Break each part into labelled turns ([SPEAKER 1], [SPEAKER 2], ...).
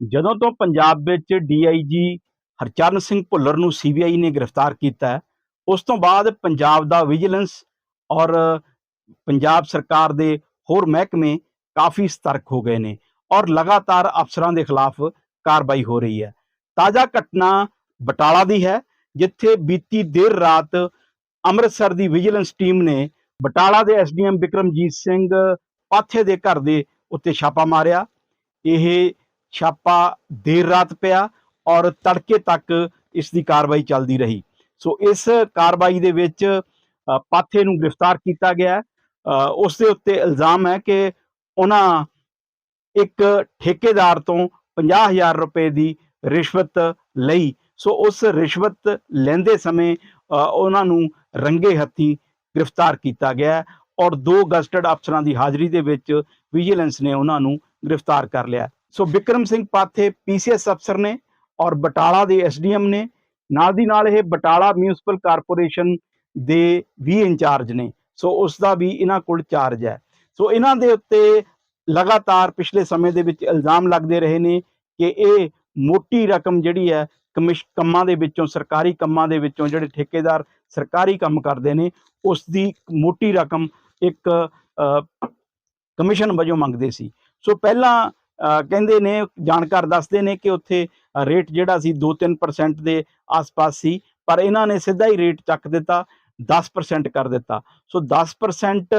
[SPEAKER 1] ਜਦੋਂ ਤੋਂ ਪੰਜਾਬ ਵਿੱਚ ਡੀਆਈਜੀ ਹਰਚਰਨ ਸਿੰਘ ਭੁੱਲਰ ਨੂੰ ਸੀਬੀਆਈ ਨੇ ਗ੍ਰਿਫਤਾਰ ਕੀਤਾ ਹੈ, ਉਸ ਤੋਂ ਬਾਅਦ ਪੰਜਾਬ ਦਾ ਵਿਜੀਲੈਂਸ ਔਰ ਪੰਜਾਬ ਸਰਕਾਰ ਦੇ ਹੋਰ ਮਹਿਕਮੇ ਕਾਫੀ ਸਤਰਕ ਹੋ ਗਏ ਨੇ ਔਰ ਲਗਾਤਾਰ ਅਫਸਰਾਂ ਦੇ ਖਿਲਾਫ ਕਾਰਵਾਈ ਹੋ ਰਹੀ ਹੈ। ਤਾਜ਼ਾ ਘਟਨਾ ਬਟਾਲਾ ਦੀ ਹੈ, ਜਿੱਥੇ ਬੀਤੀ ਦੇਰ ਰਾਤ ਅੰਮ੍ਰਿਤਸਰ ਦੀ ਵਿਜੀਲੈਂਸ ਟੀਮ ਨੇ ਬਟਾਲਾ ਦੇ ਐਸਡੀਐਮ ਵਿਕਰਮਜੀਤ ਸਿੰਘ ਪਾਥੇ ਦੇ ਘਰ ਦੇ ਉੱਤੇ ਛਾਪਾ ਮਾਰਿਆ। ਇਹ ਛਾਪਾ ਦੇਰ ਰਾਤ ਪਿਆ ਔਰ ਤੜਕੇ ਤੱਕ ਇਸ ਦੀ ਕਾਰਵਾਈ ਚੱਲਦੀ ਰਹੀ। ਸੋ ਇਸ ਕਾਰਵਾਈ ਦੇ ਵਿੱਚ ਪਾਥੇ ਨੂੰ ਗ੍ਰਿਫਤਾਰ ਕੀਤਾ ਗਿਆ ਅ, ਉਸ ਦੇ ਉੱਤੇ ਇਲਜ਼ਾਮ ਹੈ ਕਿ ਉਹਨਾਂ ਇੱਕ ਠੇਕੇਦਾਰ ਤੋਂ 50000 ਰੁਪਏ ਦੀ ਰਿਸ਼ਵਤ ਲਈ। ਸੋ ਉਸ ਰਿਸ਼ਵਤ ਲੈਂਦੇ ਸਮੇਂ ਉਹਨਾਂ ਨੂੰ ਰੰਗੇ ਹੱਥੀ ਗ੍ਰਿਫਤਾਰ ਕੀਤਾ ਗਿਆ ਔਰ ਦੋ ਗਸਟਡ ਅਫਸਰਾਂ ਦੀ ਹਾਜ਼ਰੀ ਦੇ ਵਿੱਚ ਵਿਜੀਲੈਂਸ ਨੇ ਉਹਨਾਂ ਨੂੰ ਗ੍ਰਿਫਤਾਰ ਕਰ ਲਿਆ ਸੋ ਵਿਕਰਮ ਸਿੰਘ ਪਾਥੇ ਪੀਸੀਐਸ ਅਫਸਰ ਨੇ ਔਰ ਬਟਾਲਾ ਦੇ ਐਸਡੀਐਮ ਨੇ। ਨਾਲ ਦੀ ਨਾਲ ਇਹ ਬਟਾਲਾ ਮਿਊਨਿਸਪਲ ਕਾਰਪੋਰੇਸ਼ਨ ਦੇ ਵੀ ਇੰਚਾਰਜ ਨੇ। ਸੋ ਉਸ ਦਾ ਵੀ ਇਹਨਾਂ ਕੋਲ ਚਾਰਜ ਹੈ। ਸੋ ਇਹਨਾਂ ਦੇ ਉੱਤੇ ਲਗਾਤਾਰ ਪਿਛਲੇ ਸਮੇਂ ਦੇ ਵਿੱਚ ਇਲਜ਼ਾਮ ਲੱਗਦੇ ਰਹੇ ਨੇ ਕਿ ਇਹ ਮੋਟੀ ਰਕਮ ਜਿਹੜੀ ਹੈ ਕਮਿਸ਼, ਕੰਮਾਂ ਦੇ ਵਿੱਚੋਂ, ਸਰਕਾਰੀ ਕੰਮਾਂ ਦੇ ਵਿੱਚੋਂ ਜਿਹੜੇ ਠੇਕੇਦਾਰ ਸਰਕਾਰੀ ਕੰਮ ਕਰਦੇ ਨੇ ਉਸ ਦੀ ਮੋਟੀ ਰਕਮ ਇੱਕ ਕਮਿਸ਼ਨ ਵਜੋਂ ਮੰਗਦੇ ਸੀ। ਸੋ ਪਹਿਲਾਂ ਕਹਿੰਦੇ ਨੇ, ਜਾਣਕਾਰ ਦੱਸਦੇ ਨੇ ਕਿ ਉੱਥੇ ਰੇਟ ਜਿਹੜਾ ਸੀ 2-3% ਦੇ ਆਸ-ਪਾਸ ਸੀ, ਪਰ ਇਹਨਾਂ ਨੇ ਸਿੱਧਾ ਹੀ ਰੇਟ ਚੱਕ ਦਿੱਤਾ 10% ਕਰ ਦਿੱਤਾ। ਸੋ 10%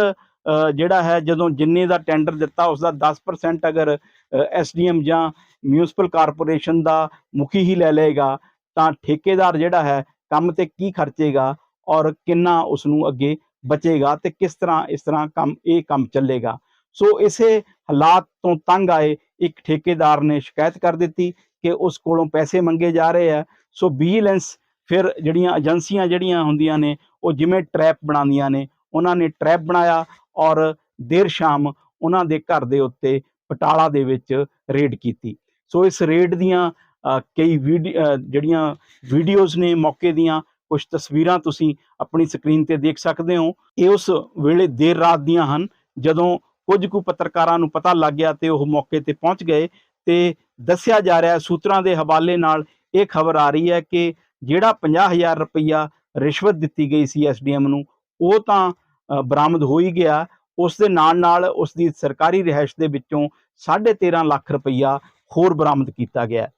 [SPEAKER 1] ਜਿਹੜਾ ਹੈ, ਜਦੋਂ ਜਿੰਨੇ ਦਾ ਟੈਂਡਰ ਦਿੱਤਾ ਉਸ ਦਾ 10% ਅਗਰ ਐਸਡੀਐਮ ਜਾਂ ਮਿਊਨਿਸਪਲ ਕਾਰਪੋਰੇਸ਼ਨ ਦਾ ਮੁਖੀ ਹੀ ਲੈ ਲਏਗਾ, ਤਾਂ ਠੇਕੇਦਾਰ ਜਿਹੜਾ ਹੈ, ਕੰਮ ਤੇ ਕੀ ਖਰਚੇਗਾ ਔਰ ਕਿੰਨਾ ਉਸ ਨੂੰ ਅੱਗੇ ਬਚੇਗਾ ਤੇ ਕਿਸ ਤਰ੍ਹਾਂ ਇਸ ਤਰ੍ਹਾਂ ਕੰਮ, ਇਹ ਕੰਮ ਚੱਲੇਗਾ। ਸੋ ਇਸੇ ਹਾਲਾਤ ਤੋਂ ਤੰਗ ਆਏ ਇੱਕ ਠੇਕੇਦਾਰ ਨੇ ਸ਼ਿਕਾਇਤ ਕਰ ਦਿੱਤੀ ਕਿ ਉਸ ਕੋਲੋਂ ਪੈਸੇ ਮੰਗੇ ਜਾ ਰਹੇ ਆ। ਸੋ ਵਿਜੀਲੈਂਸ ਫਿਰ ਜਿਹੜੀਆਂ ਏਜੰਸੀਆਂ ਜਿਹੜੀਆਂ ਹੁੰਦੀਆਂ ਨੇ, ਉਹ ਜਿਵੇਂ ਟ੍ਰੈਪ ਬਣਾਉਂਦੀਆਂ ਨੇ, ਉਹਨਾਂ ਨੇ ਟ੍ਰੈਪ ਬਣਾਇਆ ਔਰ ਦੇਰ ਸ਼ਾਮ ਉਹਨਾਂ ਦੇ ਘਰ ਦੇ ਉੱਤੇ ਪਟਾਲਾ ਦੇ ਵਿੱਚ ਰੇਡ ਕੀਤੀ। ਸੋ ਇਸ ਰੇਡ ਦੀਆਂ ਕਈ ਵੀਡੀ- ਜਿਹੜੀਆਂ ਵੀਡੀਓਜ਼ ਨੇ ਮੌਕੇ ਦੀਆਂ ਕੁਝ ਤਸਵੀਰਾਂ ਤੁਸੀਂ ਆਪਣੀ ਸਕਰੀਨ ਤੇ ਦੇਖ ਸਕਦੇ ਹੋ। ਇਹ ਉਸ ਵੇਲੇ ਦੇਰ ਰਾਤ ਦੀਆਂ ਹਨ, ਜਦੋਂ ਕੁਝ ਕੁ ਪੱਤਰਕਾਰਾਂ ਨੂੰ ਪਤਾ ਲੱਗ ਗਿਆ ਤੇ ਉਹ ਮੌਕੇ ਤੇ ਪਹੁੰਚ ਗਏ ਤੇ ਦੱਸਿਆ ਜਾ ਰਿਹਾ ਸੂਤਰਾਂ ਦੇ ਹਵਾਲੇ ਨਾਲ ਇਹ ਖਬਰ ਆ ਰਹੀ ਹੈ ਕਿ ਜਿਹੜਾ 50000 ਰੁਪਈਆ ਰਿਸ਼ਵਤ ਦਿੱਤੀ ਗਈ ਸੀ ਐਸਡੀਐਮ ਨੂੰ, ਉਹ ਤਾਂ ਬਰਾਮਦ ਹੋ ਹੀ ਗਿਆ ਉਸ ਦੇ ਨਾਲ ਨਾਲ ਉਸ ਦੀ ਸਰਕਾਰੀ ਰਿਹਾਇਸ਼ ਦੇ ਵਿੱਚੋਂ 13.5 ਲੱਖ ਰੁਪਈਆ ਹੋਰ ਬਰਾਮਦ ਕੀਤਾ ਗਿਆ ਹੈ।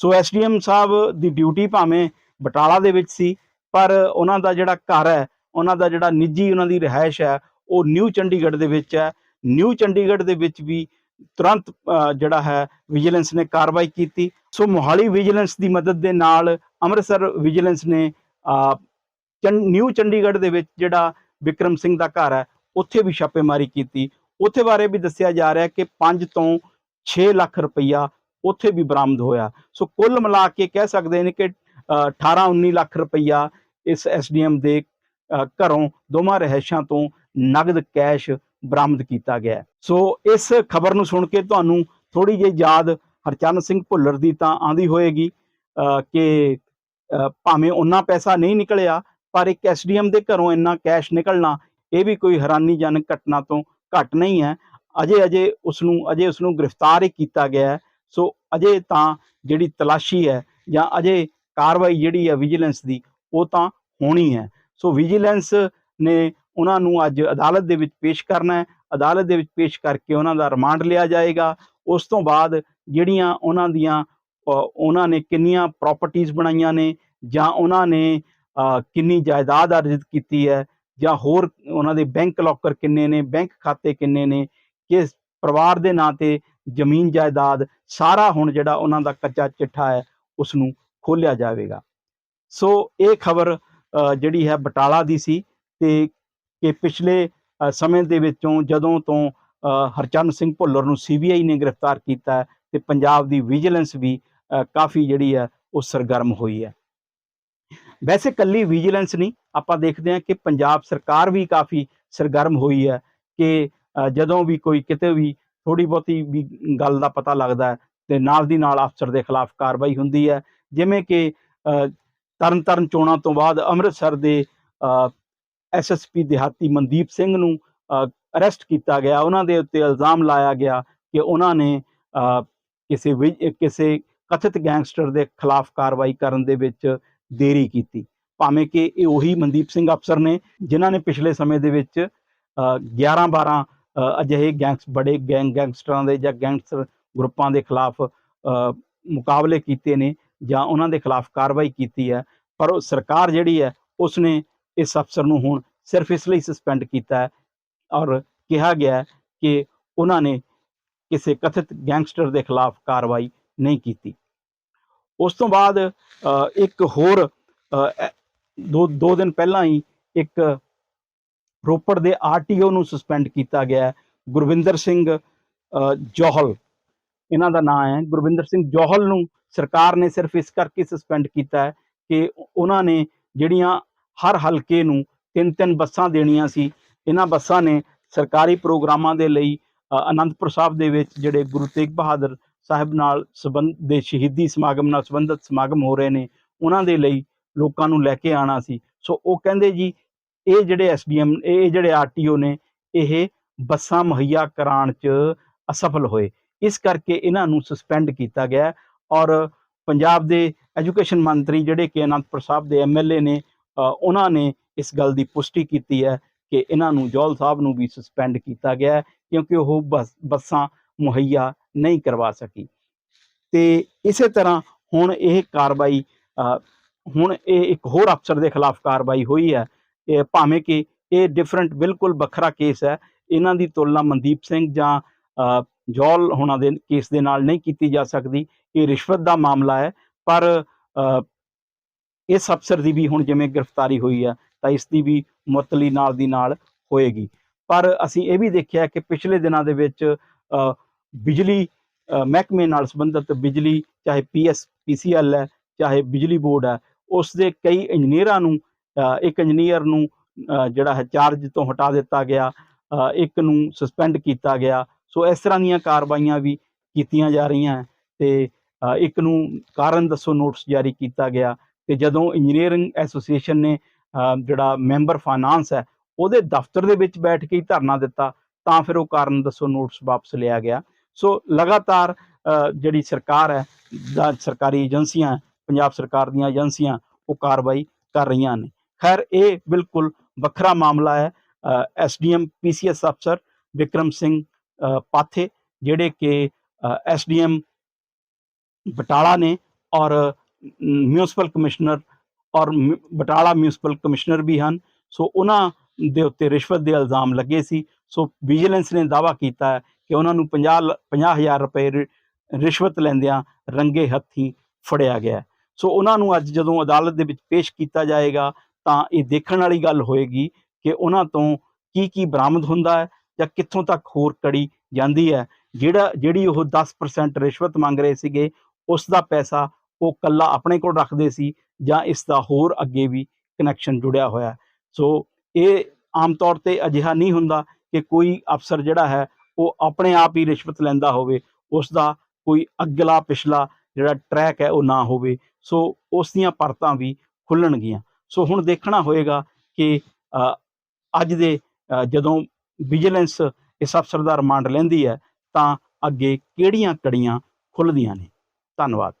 [SPEAKER 1] ਸੋ ਐਸਡੀਐਮ ਸਾਹਿਬ ਦੀ ਡਿਊਟੀ ਭਾਵੇਂ ਬਟਾਲਾ ਦੇ ਵਿੱਚ ਸੀ, ਪਰ ਉਹਨਾਂ ਦਾ ਜਿਹੜਾ ਘਰ ਹੈ, ਉਹਨਾਂ ਦਾ ਜਿਹੜਾ ਨਿੱਜੀ ਉਹਨਾਂ ਦੀ ਰਿਹਾਇਸ਼ ਹੈ ਉਹ ਨਿਊ ਚੰਡੀਗੜ੍ਹ ਦੇ ਵਿੱਚ ਹੈ। ਨਿਊ ਚੰਡੀਗੜ੍ਹ ਦੇ ਵਿੱਚ ਵੀ ਤੁਰੰਤ ਜਿਹੜਾ ਹੈ ਵਿਜੀਲੈਂਸ ਨੇ ਕਾਰਵਾਈ ਕੀਤੀ। ਸੋ ਮੋਹਾਲੀ ਵਿਜੀਲੈਂਸ ਦੀ ਮਦਦ ਦੇ ਨਾਲ ਅੰਮ੍ਰਿਤਸਰ ਵਿਜੀਲੈਂਸ ਨੇ ਨਿਊ ਚੰਡੀਗੜ੍ਹ ਦੇ ਵਿੱਚ ਜਿਹੜਾ ਵਿਕਰਮ ਸਿੰਘ ਦਾ ਘਰ ਹੈ, ਉੱਥੇ ਵੀ ਛਾਪੇਮਾਰੀ ਕੀਤੀ। ਉੱਥੇ ਬਾਰੇ ਵੀ ਦੱਸਿਆ ਜਾ ਰਿਹਾ ਕਿ 5 ਤੋਂ 6 ਲੱਖ ਰੁਪਈਆ ਉੱਥੇ ਵੀ ਬਰਾਮਦ ਹੋਇਆ। ਸੋ ਕੁੱਲ ਮਿਲਾ ਕੇ ਕਹਿ ਸਕਦੇ ਨੇ ਕਿ 18 19 ਲੱਖ ਰੁਪਈਆ ਇਸ ਐਸਡੀਐਮ ਦੇ ਘਰੋਂ ਦੋਵਾਂ ਰਹਿਸ਼ਾਂ ਤੋਂ ਨਗਦ ਕੈਸ਼ ਬਰਾਮਦ ਕੀਤਾ ਗਿਆ ਸੋ ਇਸ ਖਬਰ ਨੂੰ ਸੁਣ ਕੇ ਤੁਹਾਨੂੰ ਥੋੜੀ ਜਿਹੀ ਯਾਦ ਹਰਚੰਦ ਸਿੰਘ ਭੁੱਲਰ ਦੀ ਤਾਂ ਆਂਦੀ ਹੋਏਗੀ ਕਿ ਭਾਵੇਂ ਉਹਨਾਂ ਪੈਸਾ ਨਹੀਂ ਨਿਕਲਿਆ, ਪਰ ਇੱਕ ਐਸਡੀਐਮ ਦੇ ਘਰੋਂ ਇੰਨਾ ਕੈਸ਼ ਨਿਕਲਣਾ, ਇਹ ਵੀ ਕੋਈ ਹੈਰਾਨੀਜਨਕ ਘਟਨਾ ਤੋਂ ਘੱਟ ਨਹੀਂ ਹੈ। ਅਜੇ ਅਜੇ ਉਸ ਨੂੰ ਅਜੇ ਉਸ ਨੂੰ ਗ੍ਰਿਫਤਾਰ ਹੀ ਕੀਤਾ ਗਿਆ ਹੈ। ਸੋ ਅਜੇ ਤਾਂ ਜਿਹੜੀ ਤਲਾਸ਼ੀ ਹੈ ਜਾਂ ਅਜੇ ਕਾਰਵਾਈ ਜਿਹੜੀ ਹੈ ਵਿਜੀਲੈਂਸ ਦੀ, ਉਹ ਤਾਂ ਹੋਣੀ ਹੈ। ਸੋ ਵਿਜੀਲੈਂਸ ਨੇ ਉਹਨਾਂ ਨੂੰ ਅੱਜ ਅਦਾਲਤ ਦੇ ਵਿੱਚ ਪੇਸ਼ ਕਰਨਾ ਹੈ। ਅਦਾਲਤ ਦੇ ਵਿੱਚ ਪੇਸ਼ ਕਰਕੇ ਉਹਨਾਂ ਦਾ ਰਿਮਾਂਡ ਲਿਆ ਜਾਏਗਾ। ਉਸ ਤੋਂ ਬਾਅਦ ਜਿਹੜੀਆਂ ਉਹਨਾਂ ਦੀਆਂ ਉਹਨਾਂ ਨੇ ਕਿੰਨੀਆਂ ਪ੍ਰਾਪਰਟੀਆਂ ਬਣਾਈਆਂ ਨੇ ਜਾਂ ਉਹਨਾਂ ਨੇ ਕਿੰਨੀ ਜਾਇਦਾਦ ਅਰਜਿਤ ਕੀਤੀ ਹੈ ਜਾਂ ਹੋਰ ਉਹਨਾਂ ਦੇ ਬੈਂਕ ਲੋਕਰ ਕਿੰਨੇ ਨੇ ਬੈਂਕ ਖਾਤੇ ਕਿੰਨੇ ਨੇ, ਕਿਸ ਪਰਿਵਾਰ ਦੇ ਨਾਂ ਤੇ ਜ਼ਮੀਨ ਜਾਇਦਾਦ, ਸਾਰਾ ਹੁਣ ਜਿਹੜਾ ਉਹਨਾਂ ਦਾ ਕੱਚਾ ਚਿੱਠਾ ਹੈ ਉਸ ਨੂੰ ਖੋਲਿਆ ਜਾਵੇਗਾ। ਸੋ ਇਹ ਖਬਰ ਜਿਹੜੀ ਹੈ ਬਟਾਲਾ ਦੀ ਸੀ ਤੇ ਕਿ ਪਿਛਲੇ ਸਮੇਂ ਦੇ ਵਿੱਚੋਂ ਜਦੋਂ ਤੋਂ ਅ, ਹਰਚੰਦ ਸਿੰਘ ਭੁੱਲਰ ਨੂੰ ਸੀਬੀਆਈ ਨੇ ਗ੍ਰਿਫਤਾਰ ਕੀਤਾ ਤੇ ਪੰਜਾਬ ਦੀ ਵਿਜੀਲੈਂਸ ਵੀ ਕਾਫੀ ਜਿਹੜੀ ਹੈ ਉਹ ਸਰਗਰਮ ਹੋਈ ਹੈ। ਵੈਸੇ ਕੱਲੀ ਵਿਜੀਲੈਂਸ ਨਹੀਂ ਆਪਾਂ ਦੇਖਦੇ ਹਾਂ ਕਿ ਪੰਜਾਬ ਸਰਕਾਰ ਵੀ ਕਾਫੀ ਸਰਗਰਮ ਹੋਈ ਹੈ ਕਿ ਜਦੋਂ ਵੀ ਕੋਈ ਕਿਤੇ ਵੀ ਥੋੜੀ ਬਹੁਤੀ ਵੀ ਗੱਲ ਦਾ ਪਤਾ ਲੱਗਦਾ ਹੈ ਤੇ ਨਾਲ ਦੀ ਨਾਲ ਅਫਸਰ ਦੇ ਖਿਲਾਫ ਕਾਰਵਾਈ ਹੁੰਦੀ ਹੈ। ਜਿਵੇਂ ਕਿ ਅ, ਤਰਨਤਾਰਨ ਚੋਣਾਂ ਤੋਂ ਬਾਅਦ ਅੰਮ੍ਰਿਤਸਰ ਦੇ ਐਸਐਸਪੀ ਦਿਹਾਤੀ ਮਨਦੀਪ ਸਿੰਘ ਨੂੰ ਅਰੈਸਟ ਕੀਤਾ ਗਿਆ। ਉਹਨਾਂ ਦੇ ਉੱਤੇ ਇਲਜ਼ਾਮ ਲਾਇਆ ਗਿਆ ਕਿ ਉਹਨਾਂ ਨੇ ਕਿਸੇ ਕਿਸੇ ਕਥਿਤ ਗੈਂਗਸਟਰ ਦੇ ਖਿਲਾਫ ਕਾਰਵਾਈ ਕਰਨ ਦੇ ਵਿੱਚ ਦੇਰੀ ਕੀਤੀ। ਭਾਵੇਂ ਕਿ ਇਹ ਉਹੀ ਮਨਦੀਪ ਸਿੰਘ ਅਫਸਰ ਨੇ, ਜਿਨ੍ਹਾਂ ਨੇ ਪਿਛਲੇ ਸਮੇਂ ਦੇ ਵਿੱਚ 11 12 ਅਜਿਹੇ ਗੈਂਗਸ, ਬੜੇ ਗੈਂਗ, ਗੈਂਗਸਟਰਾਂ ਦੇ ਜਾਂ ਗੈਂਗਸਟਰ ਗਰੁੱਪਾਂ ਦੇ ਖਿਲਾਫ ਮੁਕਾਬਲੇ ਕੀਤੇ ਨੇ ਜਾਂ ਉਹਨਾਂ ਦੇ ਖਿਲਾਫ ਕਾਰਵਾਈ ਕੀਤੀ ਹੈ। ਪਰ ਉਹ ਸਰਕਾਰ ਜਿਹੜੀ ਹੈ, ਉਸਨੇ ਇਸ ਅਫਸਰ ਨੂੰ ਹੁਣ ਸਿਰਫ ਇਸ ਲਈ ਸਸਪੈਂਡ ਕੀਤਾ ਹੈ ਔਰ ਕਿਹਾ ਗਿਆ ਕਿ ਉਹਨਾਂ ਨੇ ਕਿਸੇ ਕਥਿਤ ਗੈਂਗਸਟਰ ਦੇ ਖਿਲਾਫ ਕਾਰਵਾਈ ਨਹੀਂ ਕੀਤੀ। ਉਸ ਤੋਂ ਬਾਅਦ ਇੱਕ ਹੋਰ ਦੋ ਦੋ ਦਿਨ ਪਹਿਲਾਂ ਹੀ ਇੱਕ ਰੋਪੜ ਦੇ ਆਰਟੀਓ ਨੂੰ ਸਸਪੈਂਡ ਕੀਤਾ ਗਿਆ ਗੁਰਵਿੰਦਰ ਸਿੰਘ ਅ, ਜੋਹਲ। ਇਹਨਾਂ ਦਾ ਨਾਮ ਹੈ। ਗੁਰਵਿੰਦਰ ਸਿੰਘ ਜੋਹਲ ਨੂੰ ਸਰਕਾਰ ਨੇ ਸਿਰਫ ਇਸ ਕਰਕੇ ਸਸਪੈਂਡ ਕੀਤਾ ਹੈ ਕਿ ਉਹਨਾਂ ਨੇ ਜਿਹੜੀਆਂ ਹਰ ਹਲਕੇ ਨੂੰ ਤਿੰਨ ਤਿੰਨ ਬੱਸਾਂ ਦੇਣੀਆਂ ਸੀ। ਇਹਨਾਂ ਬੱਸਾਂ ਨੇ ਸਰਕਾਰੀ ਪ੍ਰੋਗਰਾਮਾਂ ਦੇ ਲਈ ਅਨੰਦਪੁਰ ਸਾਹਿਬ ਦੇ ਵਿੱਚ ਜਿਹੜੇ ਗੁਰੂ ਤੇਗ ਬਹਾਦਰ ਸਾਹਿਬ ਨਾਲ ਸੰਬੰਧ, ਦੇ ਸ਼ਹੀਦੀ ਸਮਾਗਮ ਨਾਲ ਸੰਬੰਧਿਤ ਸਮਾਗਮ ਹੋ ਰਹੇ ਨੇ, ਉਹਨਾਂ ਦੇ ਲਈ ਲੋਕਾਂ ਨੂੰ ਲੈ ਕੇ ਆਣਾ ਸੀ। ਸੋ ਉਹ ਕਹਿੰਦੇ ਜੀ, ਇਹ ਜਿਹੜੇ ਐਸਡੀਐਮ ਇਹ ਜਿਹੜੇ ਆਰਟੀਓ ਨੇ, ਇਹ ਬੱਸਾਂ ਮੁਹੱਈਆ ਕਰਾਉਣ 'ਚ ਅਸਫਲ ਹੋਏ। ਇਸ ਕਰਕੇ ਇਹਨਾਂ ਨੂੰ ਸਸਪੈਂਡ ਕੀਤਾ ਗਿਆ ਔਰ ਪੰਜਾਬ ਦੇ ਐਜੂਕੇਸ਼ਨ ਮੰਤਰੀ ਜਿਹੜੇ ਕਿ ਅਨੰਦਪੁਰ ਸਾਹਿਬ ਦੇ ਐਮਐਲਏ ਨੇ ਉਹਨਾਂ ਨੇ ਇਸ ਗੱਲ ਦੀ ਪੁਸ਼ਟੀ ਕੀਤੀ ਹੈ ਕਿ ਇਹਨਾਂ ਨੂੰ ਜੌਲ ਸਾਹਿਬ ਨੂੰ ਵੀ ਸਸਪੈਂਡ ਕੀਤਾ ਗਿਆ ਹੈ ਕਿਉਂਕਿ ਉਹ ਬੱਸ ਬੱਸਾਂ ਮੁਹੱਈਆ ਨਹੀਂ ਕਰਵਾ ਸਕੀ। ਤੇ ਇਸੇ ਤਰ੍ਹਾਂ ਹੁਣ ਇਹ ਕਾਰਵਾਈ ਹੁਣ ਇਹ ਇੱਕ ਹੋਰ ਅਫਸਰ ਦੇ ਖਿਲਾਫ ਕਾਰਵਾਈ ਹੋਈ ਹੈ ਇਹ ਭਾਵੇਂ ਕਿ ਇਹ ਡਿਫਰੈਂਟ ਬਿਲਕੁਲ ਵੱਖਰਾ ਕੇਸ ਹੈ ਇਹਨਾਂ ਦੀ ਤੁਲਨਾ ਮਨਦੀਪ ਸਿੰਘ ਜਾਂ ਅ, ਜੌਲ ਹੋਣਾ ਦੇ ਕੇਸ ਦੇ ਨਾਲ ਨਹੀਂ ਕੀਤੀ ਜਾ ਸਕਦੀ ਇਹ ਰਿਸ਼ਵਤ ਦਾ ਮਾਮਲਾ ਹੈ ਪਰ ਇਸ ਅਫਸਰ ਦੀ ਵੀ ਹੁਣ ਜਿਵੇਂ ਗ੍ਰਿਫਤਾਰੀ ਹੋਈ ਹੈ ਤਾਂ ਇਸ ਦੀ ਵੀ ਮੁਅੱਤਲੀ ਨਾਲ ਦੀ ਨਾਲ ਹੋਏਗੀ। ਪਰ ਅਸੀਂ ਇਹ ਵੀ ਦੇਖਿਆ ਕਿ ਪਿਛਲੇ ਦਿਨਾਂ ਦੇ ਵਿੱਚ ਬਿਜਲੀ ਮਹਿਕਮੇ ਨਾਲ ਸੰਬੰਧਿਤ ਬਿਜਲੀ, ਚਾਹੇ ਪੀਐਸ, ਪੀਸੀਐਲ ਹੈ, ਚਾਹੇ ਬਿਜਲੀ ਬੋਰਡ ਹੈ, ਉਸ ਦੇ ਕਈ ਇੰਜੀਨੀਅਰਾਂ ਨੂੰ ਇੱਕ ਇੰਜੀਨੀਅਰ ਨੂੰ ਜਿਹੜਾ ਹੈ ਚਾਰਜ ਤੋਂ ਹਟਾ ਦਿੱਤਾ ਗਿਆ ਇੱਕ ਨੂੰ ਸਸਪੈਂਡ ਕੀਤਾ ਗਿਆ। ਸੋ ਇਸ ਤਰ੍ਹਾਂ ਦੀਆਂ ਕਾਰਵਾਈਆਂ ਵੀ ਕੀਤੀਆਂ ਜਾ ਰਹੀਆਂ ਹੈ ਤੇ ਇੱਕ ਨੂੰ ਕਾਰਨ ਦੱਸੋ ਨੋਟਿਸ ਜਾਰੀ ਕੀਤਾ ਗਿਆ। ਤੇ ਜਦੋਂ ਇੰਜੀਨੀਅਰਿੰਗ ਐਸੋਸੀਏਸ਼ਨ ਨੇ ਜਿਹੜਾ ਮੈਂਬਰ ਫਾਈਨਾਂਸ ਹੈ, ਉਹਦੇ ਦਫ਼ਤਰ ਦੇ ਵਿੱਚ ਬੈਠ ਕੇ ਹੀ ਧਰਨਾ ਦਿੱਤਾ, ਤਾਂ ਫਿਰ ਉਹ ਕਾਰਨ ਦੱਸੋ ਨੋਟਿਸ ਵਾਪਸ ਲਿਆ ਗਿਆ। ਸੋ ਲਗਾਤਾਰ ਜਿਹੜੀ ਸਰਕਾਰ ਹੈ ਜਾਂ ਸਰਕਾਰੀ ਏਜੰਸੀਆਂ, ਪੰਜਾਬ ਸਰਕਾਰ ਦੀਆਂ ਏਜੰਸੀਆਂ, ਉਹ ਕਾਰਵਾਈ ਕਰ ਰਹੀਆਂ ਨੇ। ਖੈਰ, ਇਹ ਬਿਲਕੁਲ ਵੱਖਰਾ ਮਾਮਲਾ ਹੈ। ਐਸਡੀਐਮ ਪੀਸੀਐਸ ਅਫਸਰ ਵਿਕਰਮ ਸਿੰਘ ਪਾਥੇ, ਜਿਹੜੇ ਕਿ ਐਸਡੀਐਮ ਬਟਾਲਾ ਨੇ ਔਰ ਮਿਊਨਿਸਪਲ ਕਮਿਸ਼ਨਰ ਔਰ ਬਟਾਲਾ ਮਿਊਨਿਸਪਲ ਕਮਿਸ਼ਨਰ ਵੀ ਹਨ। ਸੋ ਉਹਨਾਂ ਦੇ ਉੱਤੇ ਰਿਸ਼ਵਤ ਦੇ ਇਲਜ਼ਾਮ ਲੱਗੇ ਸੀ। ਸੋ ਵਿਜੀਲੈਂਸ ਨੇ ਦਾਵਾ ਕੀਤਾ ਹੈ ਕਿ ਉਹਨਾਂ ਨੂੰ 50 50000 ਰੁਪਏ ਰਿਸ਼ਵਤ ਲੈਂਦਿਆਂ ਰੰਗੇ ਹੱਥੀਂ ਫੜਿਆ ਗਿਆ। ਸੋ ਉਹਨਾਂ ਨੂੰ ਅੱਜ ਜਦੋਂ ਅਦਾਲਤ ਦੇ ਵਿੱਚ ਪੇਸ਼ ਕੀਤਾ ਜਾਏਗਾ, ਤਾਂ ਇਹ ਦੇਖਣ ਵਾਲੀ ਗੱਲ ਹੋਏਗੀ ਕਿ ਉਹਨਾਂ ਤੋਂ ਕੀ ਕੀ ਬਰਾਮਦ ਹੁੰਦਾ ਹੈ ਜਾਂ ਕਿੱਥੋਂ ਤੱਕ ਹੋਰ ਕੜੀ ਜਾਂਦੀ ਹੈ। ਜਿਹੜਾ, ਜਿਹੜੀ ਉਹ 10% ਰਿਸ਼ਵਤ ਮੰਗ ਰਹੇ ਸੀਗੇ, ਉਸ ਦਾ ਪੈਸਾ ਉਹ ਕੱਲਾ ਆਪਣੇ ਕੋਲ ਰੱਖਦੇ ਸੀ ਜਾਂ ਇਸ ਦਾ ਹੋਰ ਅੱਗੇ ਵੀ ਕਨੈਕਸ਼ਨ ਜੁੜਿਆ ਹੋਇਆ ਸੋ ਇਹ ਆਮ ਤੌਰ ਤੇ ਅਜਿਹਾ ਨਹੀਂ ਹੁੰਦਾ ਕਿ ਕੋਈ ਅਫਸਰ ਜਿਹੜਾ ਹੈ, ਉਹ ਆਪਣੇ ਆਪ ਹੀ ਰਿਸ਼ਵਤ ਲੈਂਦਾ ਹੋਵੇ, ਉਸ ਦਾ ਕੋਈ ਅਗਲਾ ਪਿਛਲਾ ਜਿਹੜਾ ਟਰੈਕ ਹੈ ਉਹ ਨਾ ਹੋਵੇ। ਸੋ ਉਸ ਦੀਆਂ ਪਰਤਾਂ ਵੀ ਖੁੱਲਣਗੀਆਂ। ਸੋ ਹੁਣ ਦੇਖਣਾ ਹੋਏਗਾ ਕਿ ਅੱਜ ਦੇ ਜਦੋਂ ਵਿਜੀਲੈਂਸ ਇਸ ਅਫਸਰ ਦਾ ਰਿਮਾਂਡ ਲੈਂਦੀ ਹੈ, ਤਾਂ ਅੱਗੇ ਕਿਹੜੀਆਂ ਕੜੀਆਂ ਖੁੱਲਦੀਆਂ ਨੇ? ਧੰਨਵਾਦ।